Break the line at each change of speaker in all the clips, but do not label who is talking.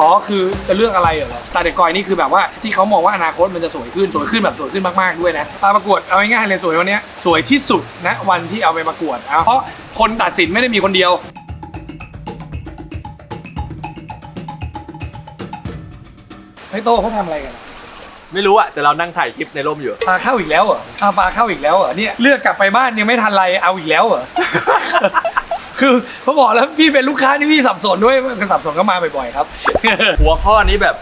อ๋อคือจะเรื่องอะไรเหรอตาเด็กกอยนี่คือแบบว่าที่เขามองว่าอนาคตมันจะสวยขึ้นสวยขึ้นแบบสวยขึ้นมากๆด้วยนะตาประกวดเอาง่ายๆเลยสวยวันเนี้ยสวยที่สุดนะวันที่เอาไปประกวดเอาเพราะคนตัดสินไม่ได้มีคนเดียวเฮ้ยโต้เขาทำอะไรกันอะ
ไม่รู้อะแต่เรานั่งถ่ายคลิปในร่มอยู่
ปลาเข้าอีกแล้วเหรอเอาปลาเข้าอีกแล้วเหรอเนี่ยเลือกกลับไปบ้านยังไม่ทันไรเอาอีกแล้วเหรอ คือเขาบอกแล้วพี่เป็นลูกค้าที่พี่สับสนด้วยคือสับสนก็มาบ่อยๆครับ
หัวข้อนี้แบบ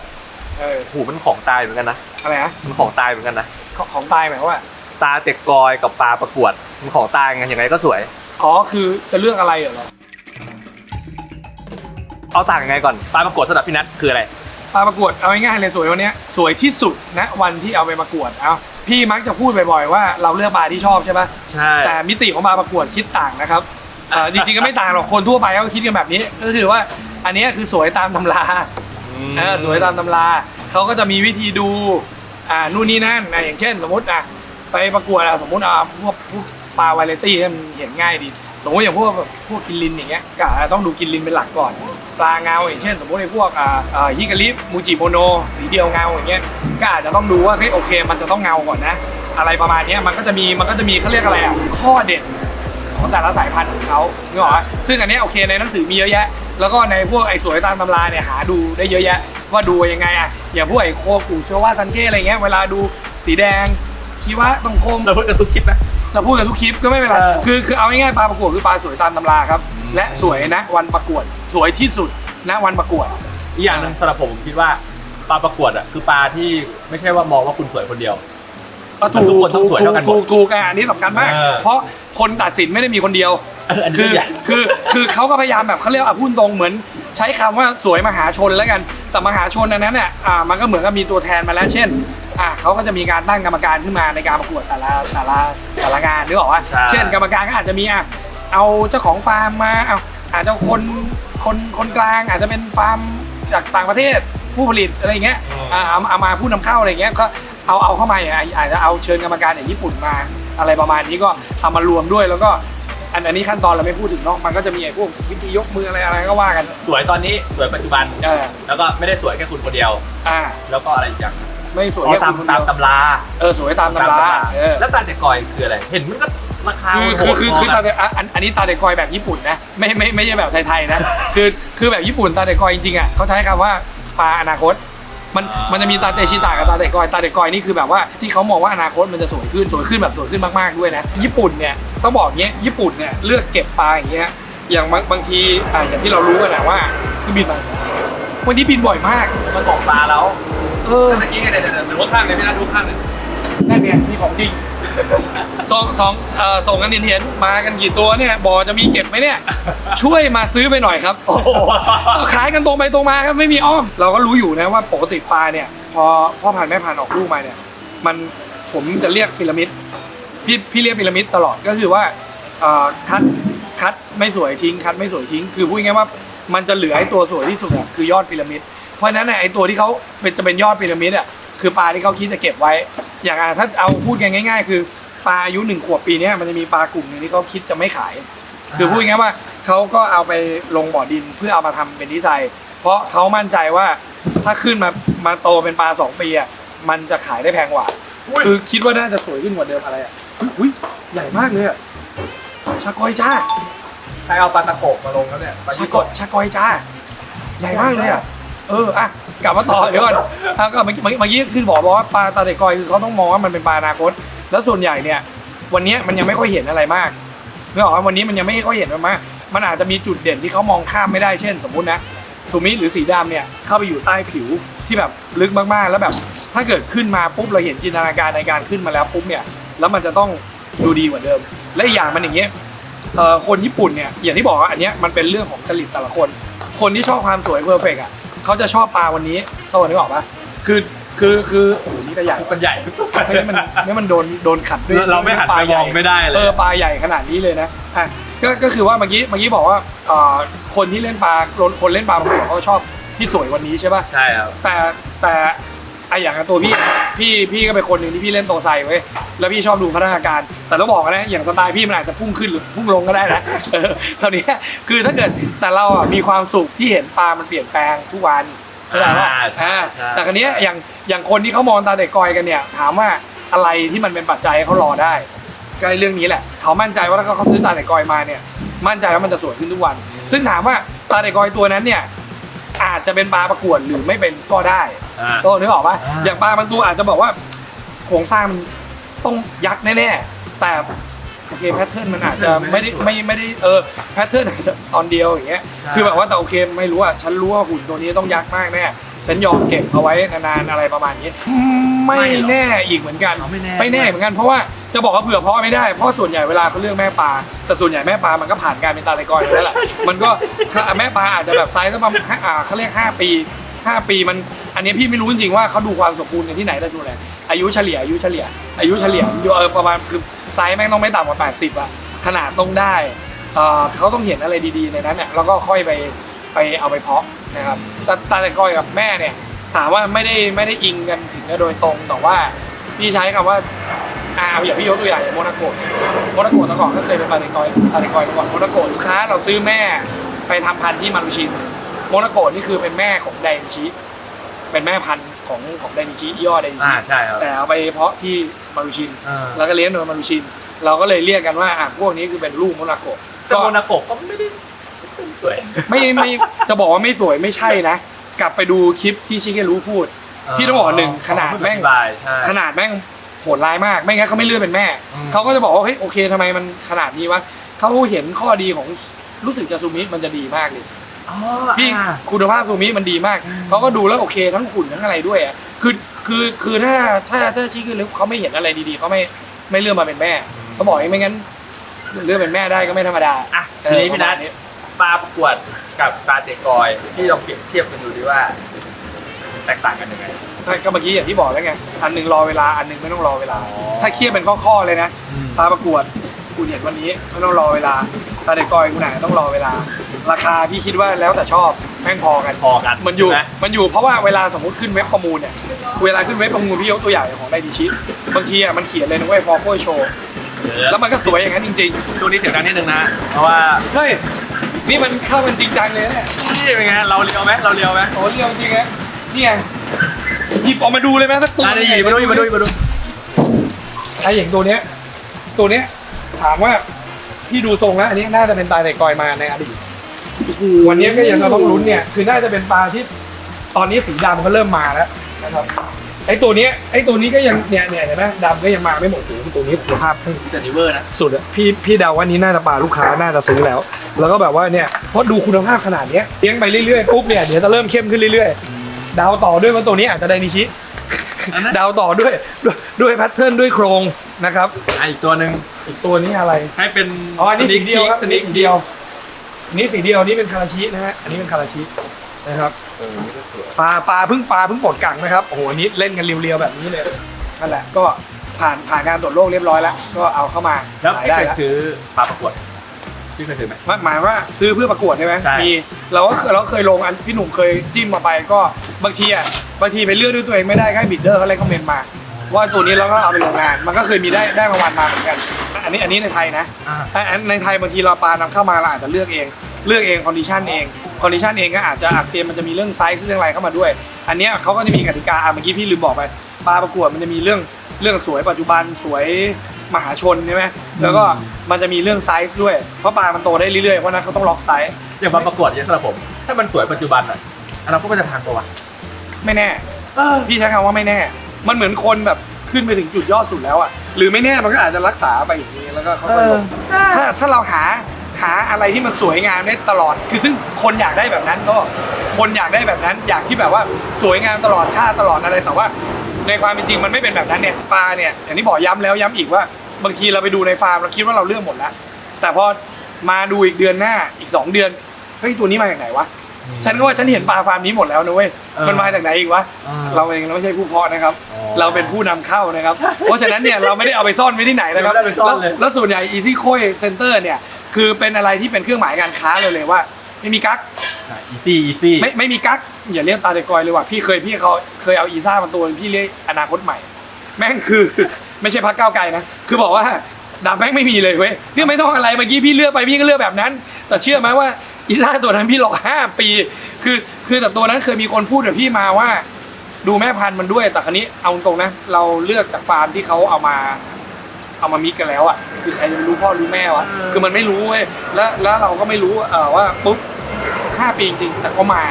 เออ
หูมันของตายเหมือนกันนะ
อะไรนะ
มันของตายเหมือนกันนะ
ของของตายหมายความว่า
ตาเต็กกอยกับปลาประกวดมันของตายไงยังไงก็สวย
อ๋อคือจะเรื่องอะไรเหรอ
เอาต่างยังไงก่อนปลาประกวดสำหรับพี่นัทคืออะไร
ปลาประกวดเอาง่ายๆเลยสวยวันเนี้ยสวยที่สุดนะวันที่เอาไปประกวดเอาพี่มักจะพูดบ่อยๆว่าเราเลือกปลาที่ชอบใช่ปะ
ใช่
แต่มิติของปลาประกวดคิดต่างนะครับ เอ่อจริงๆก็ไม่ต่างหรอกคนทั่วไปเขาคิดกันแบบนี้ ก็คือว่าอันเนี้ยคือสวยตามตำรา
ม
เออสวยตามตำราเขาก็จะมีวิธีดูอ่านู่นนี่นั่นนะอย่างเช่น สมมติอะไปประกวดอะสมมติอะพวกพวกปลาวาไรตี้มันเห็นง่ายดีสมมติอย่างพวกแบบพวกกินลินอย่างเงี้ยก็อาจจะต้องดูกินลินเป็นหลักก่อน ปลาเงาอย่างเช่น สมมติในพวกอ่าอ่าฮิกาลิมูจิโมโนสีเดียวเงาอย่างเงี้ยก็อาจจะต้องดูว่าเฮ้ยโอเค มันจะต้องเงาก่อนนะ อะไรประมาณเนี้ยมันก็จะมีมันก็จะมีเขาเรียกอะไรอะข้อเด่น ของแต่ละสายพันธุ์ของเขานึกออกปะซึ่งอันเนี้ยโอเคในหนังสือมีเยอะแยะ แล้วก็ในพวกไอ้สวยตามตำราเนี่ยหาดูได้เยอะแยะ ว่าดูยังไงอะอย่างพวกไอ้โคกูโชว่าซันเก้อะไรเงี้ยเวลาดูสีแดงคิวะตรงคม
เราพูดกันทุกคลิปนะ
เราพูดกันทุกคลิปก็ไม่เป็นไร
เออ
คือคือเอาง่ายๆปลาประกวดคือปลาสวยตามตำราครับ และสวยนะวันประกวดสวยที่สุดณวันประกวด
อีกอย่างหนึงสำหรับผมผมคิดว่าปลาประกวดอะคือปลาที่ไม่ใช่ว่ามองว่าคุณสวยคนเดียว
ก็ถูก
ทุกคนต้องสวยเท่ากันหมด
ถูกถูกอะอันนี้สำคัญมาก
เออ
เพราะคนตัดสินไม่ได้มีคนเดียว
เอออันนี้
คือ
ใหญ่
คือคือเขาก็พยายามแบบเขาเรียกว่าพูดตรงเหมือน ใช้คำว่าสวยมหาชนแล้วกันแต่มหาชนอันนั้นเนี่ยอ่ามันก็เหมือนกับมีตัวแทนมาแล้วเช่นอ่าเขาก็จะมีการตั้งกรรมการขึ้นมาในการประกวดแต่ละแต่ละแต่ละงานนึกออกว่า
ใช่
เช่น กรรมการก็อาจจะมีอะเอาเจ้าของฟาร์มมาเอาอาจจะคนคนคนกลางอาจจะเป็นฟาร์มจากต่างประเทศผู้ผลิตอะไรอย่างเงี้ยอ่าเอาเอามาผู้นำเข้าอะไรอย่างเงี้ยก็ เอาเอาเข้ามาอย่างอาจจะเอาเชิญกรรมการอย่างญี่ปุ่นมา อะไรประมาณนี้ก็เอามารวมด้วยแล้วก็อันอันนี้ขั้นตอนเราไม่พูดถึงเนาะมันก็จะมีไอ้พวกวิธียกมืออะไรอะไรก็ว่ากัน
สวยตอนนี้สวยปัจจุบัน
เออ
แล้วก็ไม่ได้สวยแค่คุณคนเดียว
อ่า
แล้วก็อะไรอีกอย่าง
ไม่สวย
อ๋อ
แค่
ตาม
คุณคน
ตาม
เดียว
ตำรา
เออสวยตามตำราเออ
แล้วตาเด็กกอยคืออะไร เห็นมันก็ราคา
คือคือคือ
โหด
คือ
พ
ตา
กัน
เดอะอันอันนี้ตาเดกอยแบบญี่ปุ่นนะไม่ไม่ไม่ใช่แบบไทยๆนะ คือคือแบบญี่ปุ่นตาเดกอยจริงๆอะเขาใช้คำว่าปลาอนาคต มันมันจะมีตาเตชิตะกับตาเดกอยตาเดกอยนี่คือแบบว่าที่เขามองว่าอนาคตมันจะสวยขึ้นสวยขึ้นแบบสวยขึ้นมากๆด้วยนะญี่ปุ่นเนี่ยต้องบอกอย่างเงี้ยญี่ปุ่นเนี่ยเลือกเก็บปลาอย่างเงี้ยอย่างบางบางทีอ่าอย่างที่เรารู้กันนะว่าคือบินมาวันนี้บินบ่อยมาก
มาส่งปลาแล้ว
เออ
เมื่อกี้ไงเดี๋ยวเดี๋ยวดูข้างเลยพี่นัทดูข้างเลย
นั่นเนี่ยมีของจริง สองสองเอ่อส่งกันเห็นๆมากันกี่ตัวเนี่ยบอจะมีเก็บไหมเนี่ย ช่วยมาซื้อไปหน่อยครับ
โอ้โห
ขายกันตรงไปตรงมาครับไม่มีอ้อม เราก็รู้อยู่นะว่าปกติปลาเนี่ย พอพ่อพันธุ์แม่พันธุ์ออกลูกมาเนี่ย มันผมจะเรียกพีระมิดพี่พี่เรียกพีระมิดตลอดก็คือว่าเอ่อคัดคัดไม่สวยทิ้ง คัดไม่สวยทิ้ง คือพูดง่ายๆว่ามันจะเหลือไอ้ตัวสวยที่สุดอะคือยอดพีระมิดเพราะฉะนั้นเนี่ยไอ้ตัวที่เขาเป็นจะเป็นยอดพีระมิดอะ คือปลาที่เขาคิดจะเก็บไว้ อย่างอะถ้าเอาพูดกันง่าย ๆ คือปลาอายุหนึ่งขวบปีเนี้ยมันจะมีปลากลุ่มหนึงที่เขาคิดจะไม่ขาย คือพูดง่ายๆว่าเขาก็เอาไปลงบ่อดินเพื่อเอามาทำเป็นดีไซน์ เพราะเขามั่นใจว่าถ้าขึ้นมามาโตเป็นปลาสองปีอะมันจะขายได้แพงกว่า
อุ้ย
คือคิดว่าน่าจะสวยขึ้นกว่าเดิมอะไรอะอุ้ยใหญ่มากเลยอะชากอยจ้า
ใครเอาปลาตะโกกมาลงแล้วเนี่ยปลา
ชา
ที่
ก
ส
อย
ด
ชากอยจ้า ใหญ่มากเลยอะ เอออะกลับมาต่อเดี๋ยวก่อนอะก็เมื่อกี้เมื่อกี้คือบอกบอกว่าปลาตาเตกอยคือเขาต้องมองว่ามันเป็นปลาอนาคต แล้วส่วนใหญ่เนี่ย วันนี้มันยังไม่ค่อยเห็นอะไรมากนึกออกว่าวันนี้มันยังไม่ค่อยเห็นอะไรมากมันอาจจะมีจุดเด่นที่เขามองข้ามไม่ได้เช่น สมมุตินะสุมิหรือสีดำเนี่ยเข้าไปอยู่ใต้ผิวที่แบบลึกมากๆ แล้วแบบ ถ้าเกิดขึ้นมาปุ๊บเราเห็นจินตนาการในการขึ้นมาแล้วปุ๊บเนี่ยแล้วมันจะต้องดูดีกว่าเดิม และอีกอย่างมันอย่างเงี้ยคนญี่ปุ่นเนี่ยอย่างที่บอกว่าอันเนี้ยมันเป็นเรื่องของจริตแต่ละคน คนที่ชอบความสวยเพอร์เฟกอะ เขาจะชอบปลาวันนี้ตัวนึกออกปะคือคือคือโอ้โหนี่ก็ใหญ่
มันใหญ่
ไม่งั้นมันไม่งั้นมันโดนโดนขัดด้วย
เราไม่หัน
ปล
ไป
ให
ม
ญ่
องไม่ได้เล
เอยอปลาใหญ่ขนาดนี้เลยนะอะก็ก็คือว่าเมื่อกี้เมื่อกี้บอกว่าเอ่อคนที่เล่นปลาคนเล่นปลาประกวดเขาชอบที่สวยวันนี้ใช่ปะ
ใช่ครับ
แต่แต่ ไออย่างตัวพี่พี่พี่ก็เป็นคนหนึ่งที่พี่เล่นโตไซไว้ยแล้วพี่ชอบดูพัฒนาการ แต่ต้องบอกนะอย่างสไตล์พี่มันอาจจะพุ่งขึ้นหรือพุ่งลงก็ได้นะเออคราวนี้คือถ้าเกิดแต่เราอะมีความสุขที่เห็นปลามันเปลี่ยนแปลงทุกวันเข้าใจปะ
อ่าใช่
อ่า
ใช่
แต่ครั้นี้ยอย่างอย่างคนที่เขามองตาเด็กกอยกันเนี่ย ถามว่าอะไรที่มันเป็นปัจจัยให้เขารอได้ก็เรื่องนี้แหละ เขามั่นใจว่าถ้าเขาซื้อตาเด็กกอยมาเนี่ย มั่นใจว่ามันจะสวยขึ้นทุกวัน ซึ่งถามว่าตาเด็กกอยตัวนั้นเนี่ย อาจจะเป็นปลาประกวดหรือไม่เป็นก็ได้
อ่า
โต้นึกออกปะ
อ่า
อย่างปลาบางตัวอาจจะบอกว่าโครงสร้างมันต้องยักษ์แน่ๆแต่โอเคแพทเทิร์นมันอาจจะไม่ได้ไม่ไม่ได้เออแพทเทิร์นอาจจะตอนเดียวอย่างเงี้ย คือแบบว่าแต่โอเคไม่รู้อะฉันรู้ว่าหุ่นตัวนี้ต้องยักษ์มากแน่ ฉันยอมเก็บเอาไว้นานๆอะไรประมาณนี้ ไม่แน่อีกเหมือนกัน
เอาไม่แน่
ไม่แน่เหมือนกันเพราะว่าจะบอกว่าเผื่อเพราะไม่ได้เพราะส่วนใหญ่เวลาเขาเลือกแม่ปลาแต่ส่วนใหญ่แม่ปลามันก็ผ่านการเป็นตาไตรกอยมาแล้วแหละมันก็ถ้าแม่ปลาอาจจะแบบไซส์ก็ประมาณห้าอ่าเขาเรียกห้าปีห้าปีมันอันนี้พี่ไม่รู้จริงๆว่าเขาดูความสมบูรณ์กันที่ไหนแต่ดูแลอายุเฉลี่ยอายุเฉลี่ย อายุเฉลี่ยอยู่เออประมาณคือไซส์แม่งต้องไม่ต่ำกว่า 80อะขนาดต้องได้เออเขาต้องเห็นอะไรดีๆในนั้นเนี่ยแล้วก็ค่อยไปไปเอาไปเพาะ นะครับตาตาไตรกอยกับแม่เนี่ย ถามว่าไม่ได้ไม่ได้อิงกันถึงกับโดยตรงแต่ว่าพี่ใช้คำว่าอ่าอย่างพี่ยกตัวอย่างอย่างโมนาโกะโมนาโกะแต่ก่อนก็เคยเป็นปาเตกอยปาเตกอยมาก่อนโมนาโกะลูกค้าเราซื้อแม่ไปทำพันธุ์ที่มารุชินโมนาโกะนี่คือเป็นแม่ของไดนิชิเป็นแม่พันธุ์ของของไดนิชิย่อไดนิ
อ่า
ชิ
ใช่ครับ
แต่เอาไปเพาะที่มารุชิน
อ่า
แล้วก็เลี้ยงโดยมารุชิน เราก็เลยเรียกกันว่าอะพวกนี้คือเป็นลูกโมนาโกะ
แต่
ก็
โมนาโกะก็ไม่ได้ สวย
ไม่ไม่จะบอกว่าไม่สวยไม่ใช่นะ กลับไปดูคลิปที่ชิเกรู้พูด พี่ต้องบอกหนึ่งขนาดแม่ง
อธิบายใช่
ขนาดแม่งโหดร้ายมาก ไม่งั้นเขาไม่เลื่อนเป็นแม่
อืม
เขาก็จะบอกว่าเฮ้ยโอเคทำไมมันขนาดนี้วะเขาเห็นข้อดีของรู้สึกจะซูมิมันจะดีมากเลย
อ๋อ
พี่
อ่า
คุณภาพซูมิมันดีมาก
อืม
เขาก็ดูแล้วโอเคทั้งขุนทั้งอะไรด้วยอะคือคือคือถ้าถ้าถ้าชี้คือแล้วเขาไม่เห็นอะไรดีๆเขาไม่ไม่เลื่อนมาเป็นแม่เขาบอกให้ไม่งั้นเลื่อนเป็นแม่ได้ก็ไม่ธรรมดา
อะ
เอ
ที
อ
นี้พี่นัท
ประมาณ
ปลาประกวดกับปลาเตะกอยพี่ลองเปรียบเทียบกันดูดิว่า แตกต่างกันยังไง
ก็เมื่อกี้อย่างที่บอกแล้วไงอันหนึงรอเวลาอันหนึงไม่ต้องรอเวลา
อ๋อ
ถ้าเครียดเป็นข้อๆเลยนะปลาประกวดคุณเห็นวันนี้ไม่ต้องรอเวลาปลาเด็กกอยคุณไหนต้องรอเวลา ราคาพี่คิดว่าแล้วแต่ชอบแม่งพอกัน
พอกัน
มันอยู่
ใช่ไห
มันอยู่เพราะว่าเวลาสมมติขึ้นเว็บประมูลเนี่ย เวลาขึ้นเว็บประมูลพี่ยกตัวอย่างของไดดิชิบางทีอะมันเขียนเลยนะเว้ยฟอร์โคโชว์แล้วมันก็สวยอย่างนั้นจริง
ช่วงนี้เสียงดังนิดนึงนะ เพราะว่า
ๆ เฮ้ย นี่มันเข้ามันจริงจังเลยนะเนี่ย
นี่เป็นไงเราเลียวไหมเราเลียวไหม
โอ้เรียวจริงๆนะนี่ไงหยิบออกมาดูเลยไหมสักตัว
อะนี่มาดูมาดูมาดู
ไอ้อย่างตัวเนี้ย ตัวเนี้ย ถามว่าพี่ดูทรงแล้วอันนี้น่าจะเป็นตาเด็กกอยมาในอดีตวันนี้ก็ยังเราต้องลุ้นเนี่ย คือน่าจะเป็นปลาที่ตอนนี้สีดำก็เริ่มมาแล้วนะครับ ไอ้ตัวเนี้ยไอ้ตัวนี้ก็ยังเนี่ยเนี่ยเห็นไหมดำก็ยังมาไม่หมดโอ้โหตัวนี้คุณภาพ
แต่นิเวอร์นะ
สุดอะพี่พี่เดาว่านี้น่าจะปลาลูกค้าน่าจะซื้อแล้ว แล้วก็แบบว่าเนี่ยเพราะดูคุณภาพขนาดเนี้ยเลี้ยงไปเรื่อยๆปุ๊บเนี่ยเดี๋ยวจะเริ่มเข้มขึ้นเรื่อยๆเดาต่อด้วยว่าตัวนี้อาจจะไดนิชิ
อันนั้น
เดาต่อด้วยด้วยด้วยแพทเทิร์นด้วยโครงนะครับ
อะอีกตัวหนึ่ง
อีกตัวนี้อะไร
ให้เป็น
อ๋ออันนี้สีเดียวครับ
ส
อัน
นิ
นี้
ก
สีเดียวอันนี้สีเดียวอันนี้เป็นคาราชินะฮะอันนี้เป็นคาราชินะครับ
เออนี่ก็สวย
ปลาปลาเพิ่งปลาเพิ่งปลดกังนะครับโอ้โหอันนี้เล่นกันเรียวๆแบบนี้เลยนั่นแหละก็ผ่านผ่านการตรวจโรคเรียบร้อยแล้วก็เอาเข้ามา
แล้ว
ขาย
พี่
ได้
เคย
แล้ว
ซื้อปลาประกวดพี่เคยซื้อไหม
หมายหมายว่าซื้อเพื่อประกวดใช่ไหม
ใช่
มีเราก็เคยเราก็เคยลงอันพี่หนุ่มเคยจิ้มมาไปก็บางทีอะบางทีไปเลือกด้วยตัวเองไม่ได้ก็ให้บิดเดอร์เขาเลยคอมเมนต์มา ว่าตัวนี้เราก็เอาไปลงงาน มันก็เคยมีได้ได้รางวัลมาเหมือนกัน อันนี้อันนี้ในไทยนะ
อ่า
แต่อันในไทยบางทีเราปลานำเข้ามาเราอาจจะเลือกเอง เลือกเองคอนดิชันเอง คอนดิชันเองก็อาจจะอักเกมมันจะมีเรื่องไซส์เรื่องอะไรเข้ามาด้วย อันเนี้ยเขาก็จะมีกติกาอะเมื่อกี้พี่ลืมบอกไปปลาประกวดมันจะมีเรื่องเรื่องสวยปัจจุบันสวยมหาชนใช่ไหมแล้วก็มันจะมีเรื่องไซส์ด้วยเพราะปลามันโตได้เรื่อยๆเพราะฉะนั้นเขาต้องล็อกไซส์
อย่างปลาประกวดเนี่ยสำหรับผม ถ้ามันสวยปัจจุบันอะอนาคตก็จะพังตัววะ
ไม่แน่
เออ
พี่ใช้คำว่าไม่แน่ มันเหมือนคนแบบขึ้นไปถึงจุดยอดสุดแล้วอะหรือไม่แน่มันก็อาจจะรักษาไปอย่างนี้แล้วก็ค่อยๆลงถ้าถ้าเราหา หาอะไรที่มันสวยงามได้ตลอด คือซึ่งคนอยากได้แบบนั้นก็คนอยากได้แบบนั้น อยากที่แบบว่าสวยงามตลอดชาติตลอดอะไรแต่ว่าในความเป็นจริงมันไม่เป็นแบบนั้นเนี่ยปลาเนี่ยอย่างที่บอกย้ำแล้วย้ำอีกว่า บางทีเราไปดูในฟาร์มเราคิดว่าเราเลือกหมดแล้ว แต่พอมาดูอีกเดือนหน้าอีกสองเดือนเฮ้ยตัวนี้มาจากไหนวะฉันก็ว่าฉันเห็นปลาฟาร์มนี้หมดแล้วนะเว้ย
เออ
มันมาจากไหนอีกวะ
อ่า
เราเองเราไม่ใช่ผู้เพาะนะครับ
อ๋อ
เราเป็นผู้นำเข้านะครับ เพราะฉะนั้นเนี่ยเราไม่ได้เอาไปซ่อนไว้ที่ไหนนะครับ
เราไม่ได้ไปซ่อนเลย
แล้วแล้วส่วนใหญ่ Easy c o i Center เนี่ย คือเป็นอะไรที่เป็นเครื่องหมายการค้าเลยเลยว่า ไม่มีกั๊ก
ใช่อีซี่อีซี่
ไม่ไม่มีกั๊กอย่าเรียกตาเดกอยเลยว่ะพี่เคยพี่เขาเคยเอาอีซ่ามาตัวพี่เรียกอนาคตใหม่ แม่งคือ ไม่ใช่พักก้าวไกลนะคือบอกว่าดาบแม่งไม่มีเลยเว้ยเรื่องไม่ต้องอะไรเมื่อกี้พี่เลือกไปพี่ก็เลือกแบบนั้น แต่เชื่อไหมว่าอีซ่าตัวนั้นพี่รอห้าปี คือคือแต่ตัวนั้นเคยมีคนพูดกับพี่มาว่า ดูแม่พันธุ์มันด้วยแต่ครั้นี้เอาตรงๆนะเราเลือกจากฟาร์มที่เขาเอามา เอามามิกกันแล้วอะคือใครจะไปรู้พ่อรู้แม่วะคือมันไม่รู้เว้ยแล้วแล้วเราก็ไม่รู้เออว่าปุ๊บห้าปีจริงๆแต่ก็มา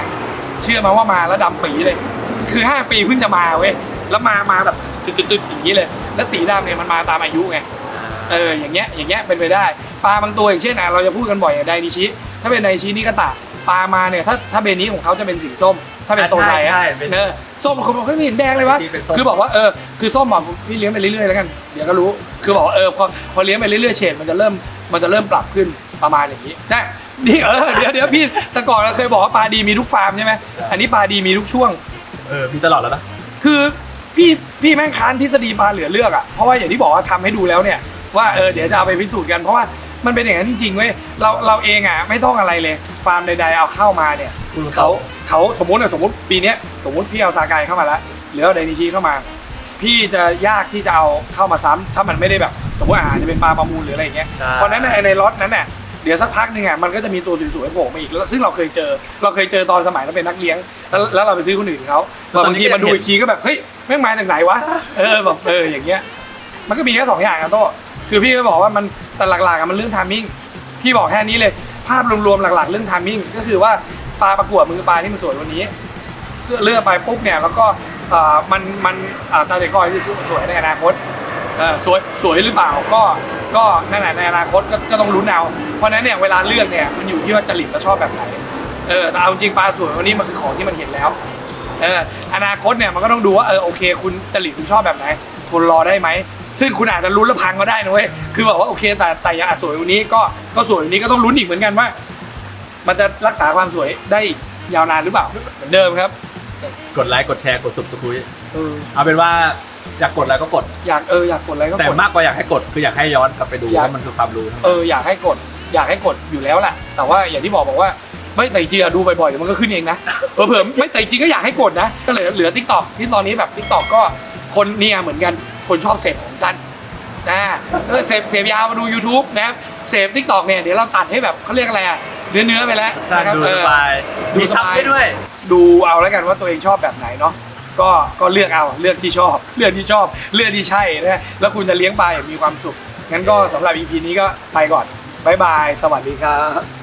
เชื่อมาว่ามาแล้วดำปีเลย คือห้าปีเพิ่งจะมาเว้ยแล้วมามาแบบตึดๆๆอย่างนี้เลย แล้วสีดำเนี่ยมันมาตามอายุไงเอออย่างเงี้ยอย่างเงี้ยเป็นไปได้ปลาบางตัวอย่างเช่นอะเราจะพูดกันบ่อยอย่างไดนิชิ ถ้าเป็นไดนิชินี่ก็ตะปลามาเนี่ยถ้าถ้าเบนนี้ของเขาจะเป็นสีส้ม ถ้าเป็นตัวไทย
ใช่
อะ
ใช่เป็น
เออ ส้มเขาบอกไม่เห็นแดงเลยวะ
ที่เป็นส้ม
คือบอกว่าเออคือส้มอะพี่เลี้ยงไปเรื่อยๆแล้วกันเดี๋ยวก็รู้ คือบอกว่าเออพอพอเลี้ยงไปเรื่อยๆเฉดมันจะเริ่มมันจะเริ่มปรับขึ้นประมาณอย่างนี้ได้นี่เออเดี๋ยวเดี๋ยวพี่แต่ก่อนเราเคยบอกว่าปลาดีมีทุกฟาร์มใช่ไหมอันนี้ปลาดีมีทุกช่วง
เออมีตลอดแล้วนะ
คือพี่พี่แม่งค้านทฤษฎีปลาเหลือเลือกอะเพราะว่าอย่างที่บอกว่าทำให้ดูแล้วเนี่ยว่าเออเดี๋ยวจะเอาไปพิสูจน์กันเพราะว่ามันเป็นอย่างนั้นจริงๆเว้ยเราเราเองอะไม่ต้องอะไรเลย ฟาร์มใดๆเอาเข้ามาเนี่ย
อืม
เขา เขาสมมติอะสมมติปีเนี้ยสมมติพี่เอาซากายเข้ามาแล้วหรือเอาไดนิชิเข้ามา พี่จะยากที่จะเอาเข้ามาซ้ำถ้ามันไม่ได้แบบสมมติอาหารจะเป็นปลาประมูลหรืออะไรอย่างเงี้ย
ใช่
เพราะฉะนั้นในในล็อตนั้นน่ะเดี๋ยวสักพักหนึ่งอะมันก็จะมีตัวสวยๆโผล่มาอีกแล้วซึ่งเราเคยเจอ เราเคยเจอตอนสมัยเราเป็นนักเลี้ยง แล้วแล้วเราไปซื้อคนอื่นเขาบางทีมาดูอีกทีก็แบบเฮ้ยแม่งมาจากไหนวะเออแบบเอออย่างเงี้ย มันก็มีแค่สองอย่างอะโต้คือพี่ก็บอกว่ามันแต่หลักๆอะมันเรื่องทามมิ่ง พี่บอกแค่นี้เลย ภาพรวมๆหลักๆ เรื่องทามมิ่งก็คือว่า ปลาประกวดมือปลาที่มันสวยวันนี้เสื้อเลือกไปปุ๊บเนี่ยแล้วก็มันมันตาเด็กก้อยที่สวยในอนาคตสวยสวยหรือเปล่าก็ก็นั่นแหละในอนาคตก็ต้องลุ้นเอาเพราะนั้นเนี่ยเวลาเลือกเนี่ยมันอยู่ที่ว่าจริตและชอบแบบไหนเออแต่เอาจริงปลาสวยวันนี้มันคือของที่มันเห็นแล้วเอออนาคตเนี่ยมันก็ต้องดูว่าเออโอเค คุณจริตคุณชอบแบบไหนคุณรอได้ไหมซึ่งคุณอาจจะลุ้นแล้วพังก็ได้นะเว้ยคือแบบว่าโอเคแต่แต่อย่างอะสวยวันนี้ก็ก็สวยวันนี้ก็ต้องลุ้นอีกเหมือนกันว่า มันจะรักษาความสวยได้อีกยาวนานหรือเปล่าเหมือนเดิมครับ
กดไลค์กดแชร์กด subscribe
เออ
เอาเป็นว่าอยากกดอะไรก็กด
อยากเอออยากกดอะไรก็
แต่
กด
มากกว่าอยากให้กดคืออยากให้ย้อนกลับไปดู
อยาก
ว่ามันคือความรู้ทั้ง
เอ
นั้น
ออยากให้กดอยากให้กดอยู่แล้วแหละแต่ว่าอย่างที่บอกบอกว่าไม่แต่จริงๆอะดูบ่อยๆเดี๋ยวมันก็ขึ้นเองนะเผื่อๆไม่แต่จริงๆก็อยากให้กดนะก็เหลือเหลือทิกตอกที่ตอนนี้แบบทิกตอกก็คนเนี่ยเหมือนกันคนชอบเสพของสั้นนะเออเสพเสพยาวมาดู YouTube นะครับเสพทิกตอกเนี่ยเดี๋ยวเราตัดให้แบบเขาเรียกอะไรอะ เนื้อเนื้อๆไปแล้ว
ใช่
นะครับ
ดู
เอ
ส
อ
บาย
ดู
มี
ส
ซับบา
ย
ให้ด้วย
ดูเอาแล้วกันว่าตัวเองชอบแบบไหนเนาะก็ก็เลือกเอาเลือกที่ชอบ เลือกที่ชอบ เลือกที่ใช่นะแล้วคุณจะเลี้ยงปลาอย่างมีความสุขงั้นก็สำหรับ EP นี้ก็ไปก่อนบ๊ายบาย สวัสดีครับ